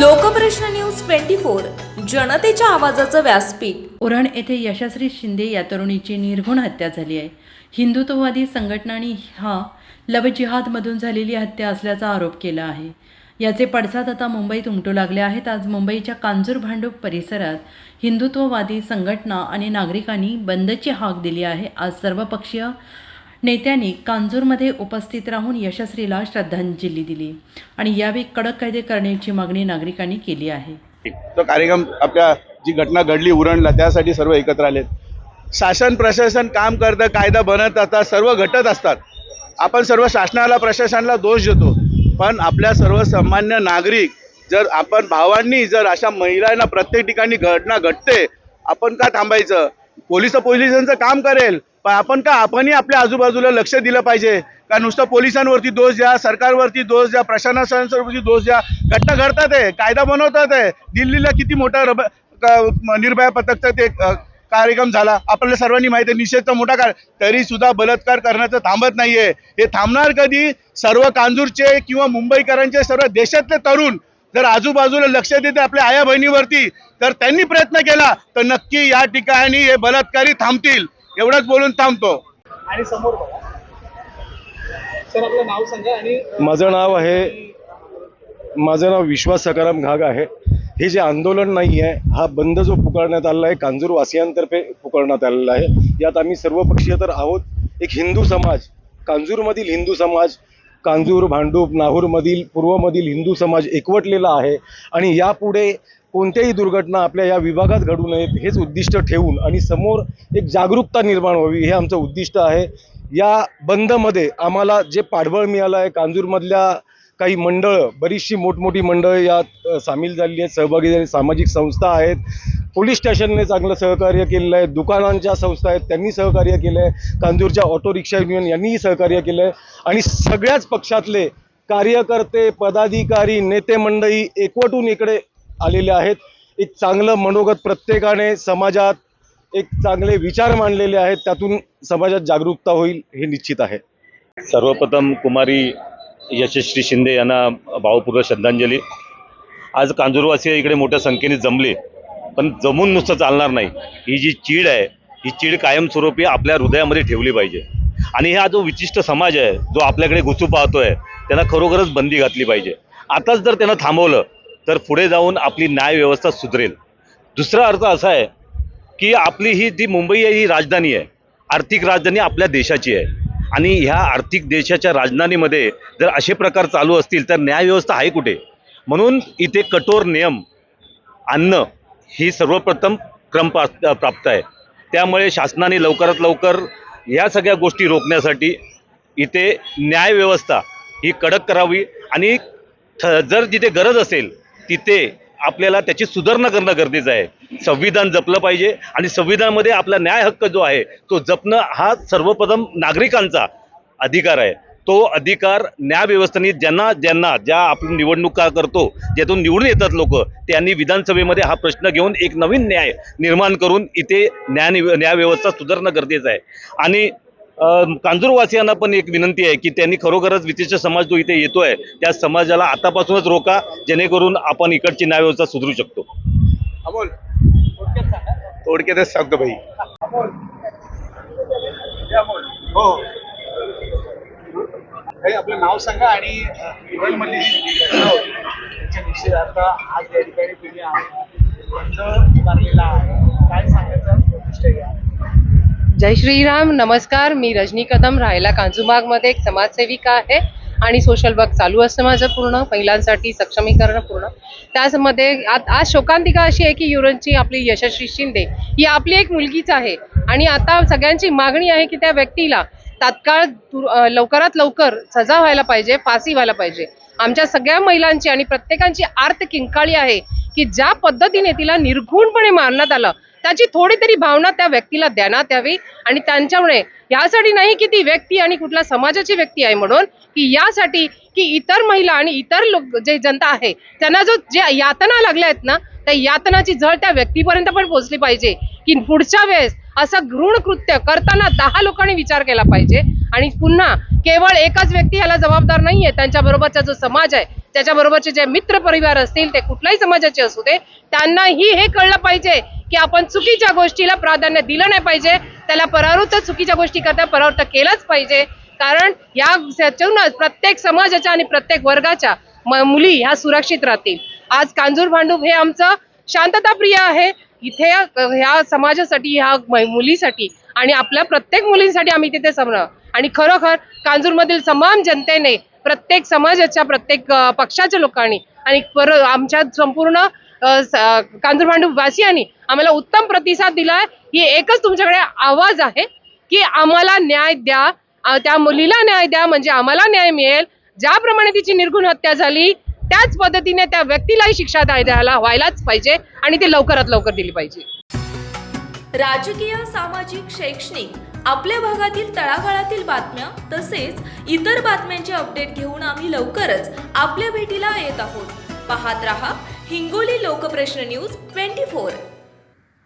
Lokprashna news twenty four जनतेच्या आवाजाचं व्यासपीठ. उरण येथे यशस्वी शिंदे या तरुणीची निर्घुण हत्या झाली आहे. हिंदुत्ववादी संघटनांनी हा लव जिहादमधून झालेली हत्या असल्याचा आरोप केला आहे. याचे पडसाद आता मुंबईत उमटू लागले आहेत. आज मुंबईच्या कांजूर भांडूप परिसरात हिंदुत्ववादी संघटना आणि नागरिकांनी बंदची हाक दिली आहे. आज सर्वपक्षीय नेत्यांनी कांजूरमध्ये उपस्थित राहून यशस्वीला श्रद्धांजली दिली आणि यावेळी कडक कायदे करण्याची मागणी नागरिकांनी केली आहे. तो कार्यक्रम आपल्या जी घटना घडली उरणला त्यासाठी सर्व एकत्र आलेत. शासन प्रशासन काम करतं कायदा बनत असतात सर्व घटत असतात. आपण सर्व शासनाला प्रशासनाला दोष देतो. पण आपल्या सर्वसामान्य नागरिक जर आपण भावांनी जर अशा महिलांना प्रत्येक ठिकाणी घटना घडते आपण का थांबायचं? पोलीस पोलिसांचं काम करेल. पण आपण का आपणही आपल्या आजूबाजूला लक्ष दिलं पाहिजे. का नुसतं पोलिसांवरती दोष द्या सरकारवरती दोष द्या प्रशासनावरती दोष द्या. घटना घडतात आहे कायदा बनवतात आहे दिल्लीला किती मोठा रब निर्भया पथकचा ते कार्यक्रम झाला. आपल्याला सर्वांनी माहिती आहे निषेधचा मोठा काळ तरी सुद्धा बलात्कार करण्याचं थांबत नाहीये. हे थांबणार कधी? सर्व कांजूरचे किंवा मुंबईकरांचे सर्व देशातले तरुण जर आजूबाजूला लक्ष देते आपल्या आया बहिणीवरती तर त्यांनी प्रयत्न केला तर नक्की या ठिकाणी हे बलात्कारी थांबतील. एवढंच बोलून थांबतो. आणि समोर बघा. सर आपलं नाव सांगा आणि माझं नाव आहे माझं नाव विश्वास सकाराम घाग आहे. हे जे आंदोलन नाही आहे हा बंद जो पुकारण्यात आलेला आहे कांजूर वासियांतर्फे पुकारण्यात आलेला आहे. यात आम्ही सर्व पक्षीय तर आहोत. एक हिंदू समाज कांजूरमधील हिंदू समाज कांजूर भांडूप नाहूरमधील पूर्वमधील हिंदू समाज एकवटलेला आहे आणि यापुढे कोणत्याही दुर्घटना आपल्या या विभागात घडू नयेत हेच उद्दिष्ट ठेवून आणि समोर एक जागरूकता निर्माण व्हावी हे आमचं उद्दिष्ट आहे. या बंदमध्ये आम्हाला जे पाठबळ मिळालं आहे कांजूरमधल्या काही मंडळं बरीचशी मोठमोठी मंडळं यात सामील झालेली आहेत सहभागी झाली सामाजिक संस्था आहेत. पोलीस स्टेशनने चांगलं सहकार्य केलेलं आहे दुकानांच्या संस्था आहेत त्यांनी सहकार्य केलं आहे कांजूरच्या ऑटो रिक्षा युनियन यांनीही सहकार्य केलं आहे आणि सगळ्याच पक्षातले कार्यकर्ते पदाधिकारी नेते मंडळी एकवटून इकडे आलेले आहेत. एक चांगलं मनोगत प्रत्येकाने समाजात एक चांगले विचार मांडलेले आहेत. त्यातून समाजात जागरूकता होईल हे निश्चित आहे. सर्वप्रथम कुमारी यशस्वी शिंदे यांना भावपूर्ण श्रद्धांजली. आज कांजूरवासी इकडे मोठ्या संख्येने जमले. पण जमून नुसतं चालणार नाही. ही जी चीड आहे ही चीड कायमस्वरूपी आपल्या हृदयामध्ये ठेवली पाहिजे. आणि हा जो विशिष्ट समाज आहे जो आपल्याकडे घुसू पाहतोय त्यांना खरोखरच बंदी घातली पाहिजे. आताच जर त्यांना थांबवलं तर पुढे जाऊन आपली न्यायव्यवस्था सुधरेल. दुसरा अर्थ असा आहे की आपली ही जी मुंबई आहे ही राजधानी आहे आर्थिक राजधानी आपल्या देशाची आहे. आणि ह्या आर्थिक देशाच्या राजधानीमध्ये जर असे प्रकार चालू असतील तर न्यायव्यवस्था आहे कुठे? म्हणून इथे कठोर नियम आणणं ही सर्वप्रथम क्रम प्राप्त आहे. त्यामुळे शासनाने लवकरात लवकर ह्या सगळ्या गोष्टी रोखण्यासाठी इथे न्यायव्यवस्था ही कडक करावी आणि थ जर जिथे गरज असेल तिथे आपल्याला त्याची सुधारणा करणं गरजेचं आहे. संविधान जपलं पाहिजे आणि संविधानामध्ये आपला न्याय हक्क जो आहे तो जपणं हा सर्वप्रथम नागरिकांचा अधिकार आहे. तो अधिकार न्यायव्यवस्थेने ज्यांना ज्यांना ज्या आपण निवडणुका करतो ज्यातून निवडून येतात लोक त्यांनी विधानसभेमध्ये हा प्रश्न घेऊन एक नवीन न्याय निर्माण करून इथे न्याय न्यायव्यवस्था सुधारणं गरजेचं आहे. आणि कांजूरवासियांना पण एक विनंती आहे की त्यांनी खरोखरच विशिष्ट समाज जो इथे येतोय त्या समाजाला आतापासूनच रोका जेणेकरून आपण इकडची न्यायव्यवस्था सुधरू शकतो. अमोल. थोडक्यातच सांगतो भाई अमोल. हे. अमोल काही आपलं नाव सांगा आणि अ, उरणमधली जी घटना होती आज या ठिकाणी तुम्ही बंद उभारलेला आहे. काय सांगायचं? प्रतिष्ठा घ्या. जय श्रीराम. नमस्कार. मी रजनी कदम. राहायला कांजूबागमध्ये एक समाजसेविका आहे आणि सोशल वर्क चालू असतं माझं पूर्ण. महिलांसाठी सक्षमीकरण पूर्ण. त्याचमध्ये आज शोकांतिका अशी आहे की युरनची आपली यशस्वी शिंदे ही आपली एक मुलगीच आहे. आणि आता सगळ्यांची मागणी आहे की त्या व्यक्तीला तात्काळ लवकरात लवकर सजा व्हायला पाहिजे फाशी व्हायला पाहिजे. आमच्या सगळ्या महिलांची आणि प्रत्येकांची आर्त किंकाळी आहे की ज्या पद्धतीने तिला निर्घुणपणे मारण्यात आलं त्याची थोडी तरी भावना त्या व्यक्तीला देण्यात यावी आणि त्यांच्यामुळे यासाठी नाही की ती व्यक्ती आणि कुठल्या समाजाची व्यक्ती आहे म्हणून की यासाठी की इतर महिला आणि इतर लोक जे जनता आहे त्यांना जो जे यातना लागल्या आहेत ना त्या यातनाची झळ त्या व्यक्तीपर्यंत पण पोहोचली पाहिजे की पुढच्या वेळेस असं घृण कृत्य करताना दहा लोकांनी विचार केला पाहिजे. आणि पुन्हा केवळ एकच व्यक्ती याला जबाबदार नाहीये त्यांच्या बरोबरचा जो समाज आहे त्याच्या बरोबरचे जे मित्र परिवार असतील ते कुठल्याही समाजाचे असू दे त्यांनाही हे कळलं पाहिजे की आपण चुकीच्या गोष्टीला प्राधान्य दिलं नाही पाहिजे. त्याला परावृत्त चुकीच्या गोष्टी करता परावृत्त केलंच पाहिजे. कारण याच्यातूनच प्रत्येक समाजाच्या आणि प्रत्येक वर्गाच्या मुली ह्या सुरक्षित राहतील. आज कांजूर भांडूप हे आमचं शांतताप्रिय आहे. इथे ह्या समाजासाठी ह्या मुलीसाठी आणि आपल्या प्रत्येक मुलींसाठी आम्ही तिथे समर आणि खरोखर कांजूरमधील तमाम जनतेने प्रत्येक समाजाच्या प्रत्येक पक्षाच्या लोकांनी आणि पर आमच्या संपूर्ण अ, कांजूर वासियांनी आम्हाला उत्तम प्रतिसाद दिलाय. ही एकच तुमच्याकडे आवाज आहे की आम्हाला न्याय द्या. त्या मुलीला न्याय द्या म्हणजे आम्हाला न्याय मिळेल. ज्याप्रमाणे तिची निर्गुण हत्या झाली त्याच पद्धतीने त्या व्यक्तीलाही शिक्षा द्यायला व्हायलाच पाहिजे आणि ती लवकरात लवकर दिली पाहिजे. राजकीय सामाजिक शैक्षणिक आपल्या भागातील तळागाळातील बातम्या तसेच इतर बातम्यांचे अपडेट घेऊन आम्ही लवकरच आपल्या भेटीला येत आहोत. पाहत रहा Hingoli Lokprashna news twenty four.